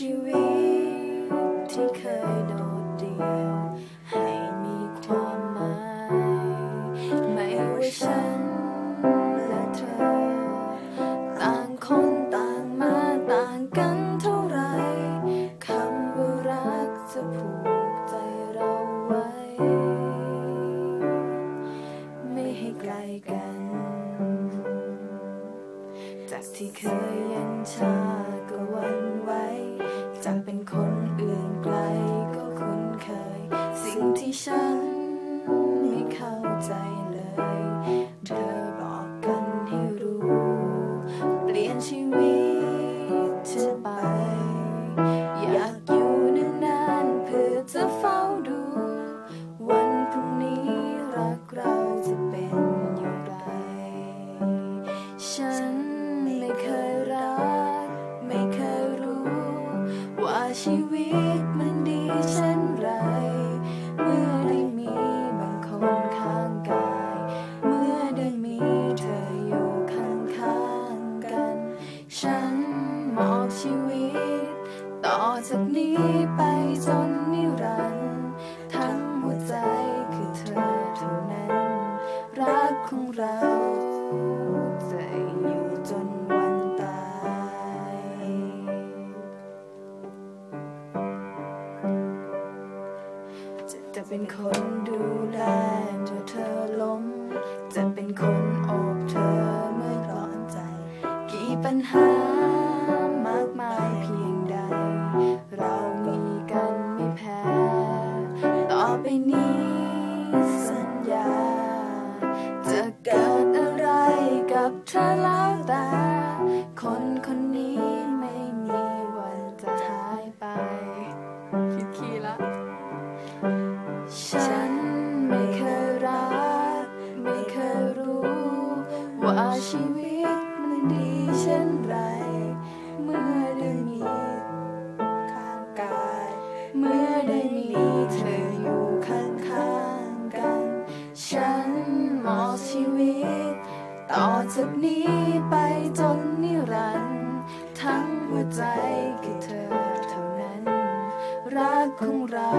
ชีวิตที่เคยโดดเดี่ยว ให้มีความหมายไม่ว่าฉันและเธอ ต่างคนต่างมาต่างกันเท่าไรคำว่ารักจะผูกใจเราไว้ ไม่ให้ไกลกัน จากที่เคยยันชา จากเป็นคนอื่น มอบชีวิต ต่อจากนี้ไปจนนิรันดร์ทั้งหัวใจคือเธอเท่านั้น รักของเราจะอยู่จนวันตาย จะจะเป็นคนดูแลเมื่อเธอล้ม จะเป็นคนอบเธอเมื่อร้อนใจ กี่ปัญหา แต่คนคนนี้ไม่มีวันจะหายไป คิดคีย์ละ ฉันไม่เคยรัก ไม่เคยรู้ ว่าชีวิตมันดีเช่นไร เมื่อได้มีข้างกาย เมื่อได้มีเธออยู่ข้างๆกัน ฉันมอบชีวิต ต่อจากนี้ไปจนนิรันดร์ทั้งหัวใจกับเธอเท่านั้น รักของเรา